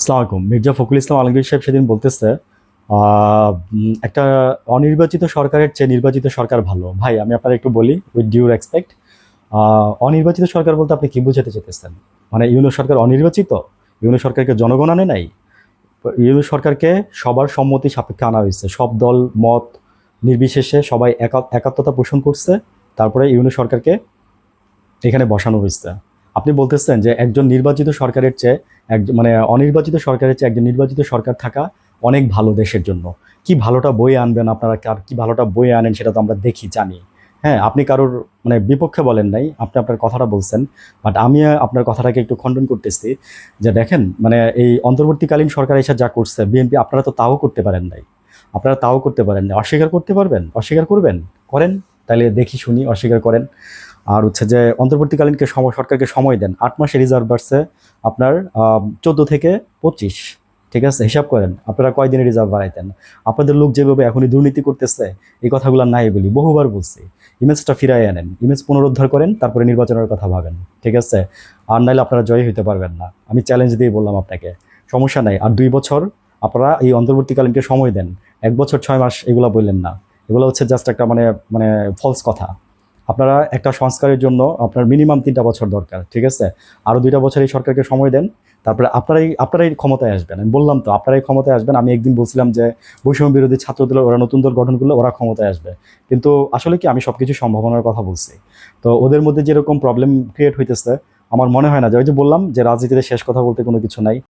আসসালামু আলাইকুম মির্জা ফখরুল ইসলাম আলমগীর সাহেব সেদিন বলতেছে একটা অনির্বাচিত সরকারের চেয়ে নির্বাচিত সরকার ভালো। ভাই, আমি আপনার একটু বলি উইথ ডিউ রেসপেক্ট অনির্বাচিত সরকার বলতে আপনি কি বুঝাতে চেতেছেন মানে ইউনো সরকার অনির্বাচিত? ইউনো সরকারকে জনগণ আনে নাই? ইউনো সরকারকে সবার সম্মতি সাপেক্ষে আনা হয়েছে। সব দল, মত নির্বিশেষে সবাই একা- একাত্মতা পোষণ করছে, তারপরে ইউনো সরকারকে এখানে বসানো হয়েছে। আপনি বলতেছেন যে একজন নির্বাচিত সরকারের চেয়ে একজন মানে অনির্বাচিত সরকারের চেয়ে একজন নির্বাচিত সরকার থাকা অনেক ভালো দেশের জন্য। কি ভালোটা বয়ে আনবেন আপনারা? কার কি ভালোটা বয়ে আনেন সেটা তো আমরা দেখি, জানি। হ্যাঁ আপনি কারোর মানে বিপক্ষে বলেন নাই, আপনি আপনার কথাটা বলছেন বাট আমি আপনার কথাটাকে একটু খণ্ডন করতেছি যে দেখেন মানে এই অন্তর্বর্তীকালীন সরকার এসে যা করছে, বিএনপি আপনারা তো তাও করতে পারেন নাই। আপনারা তাও করতে পারেন না অস্বীকার করতে পারবেন? অস্বীকার করবেন? করেন? তাহলে দেখি শুনি, অস্বীকার করেন। আর হচ্ছে যে অন্তর্বর্তীকালীনকে সম- সরকারকে সময় দেন। আট মাসে রিজার্ভ বাড়ছে আপনার চোদ্দ থেকে পঁচিশ। ঠিক আছে? হিসাব করেন, আপনারা কয়দিনে রিজার্ভ বাড়াইতেন? আপনাদের লোক যেভাবে এখনই দুর্নীতি করতেছে, এই কথাগুলো নাই বলি, বহুবার বলছি। ইমেজটা ফিরাই আনেন ইমেজ পুনরুদ্ধার করেন, তারপরে নির্বাচনের কথা ভাবেন। ঠিক আছে? আর নাইলে আপনারা জয়ী হতে পারবেন না। আমি চ্যালেঞ্জ দিয়ে বললাম আপনাকে। সমস্যা নাই, আর দুই বছর আপনারা এই অন্তর্বর্তীকালীনকে সময় দেন। এক বছর ছয় মাস এগুলো বললেন না। এগুলো হচ্ছে জাস্ট একটা মানে মানে ফলস কথা। আপনারা একটা সংস্কারের জন্য আপনার মিনিমাম তিনটা বছর দরকার, ঠিক আছে? আরও দুইটা বছর এই সরকারকে সময় দেন, তারপরে আপনারাই আপনারাই ক্ষমতায় আসবেন। আমি বললাম তো, আপনারাই ক্ষমতায় আসবেন। আমি একদিন বলছিলাম যে, বৈষম্য বিরোধী ছাত্র দলের ওরা নতুন দল গঠন করলে ওরা ক্ষমতায় আসবে। কিন্তু আসলে কি, আমি সব কিছু সম্ভাবনার কথা বলছি। তো ওদের মধ্যে যেরকম প্রবলেম ক্রিয়েট হইতেছে, আমার মনে হয় না। যে ওই যে বললাম যে, রাজনীতিতে শেষ কথা বলতে কোনো কিছু নাই।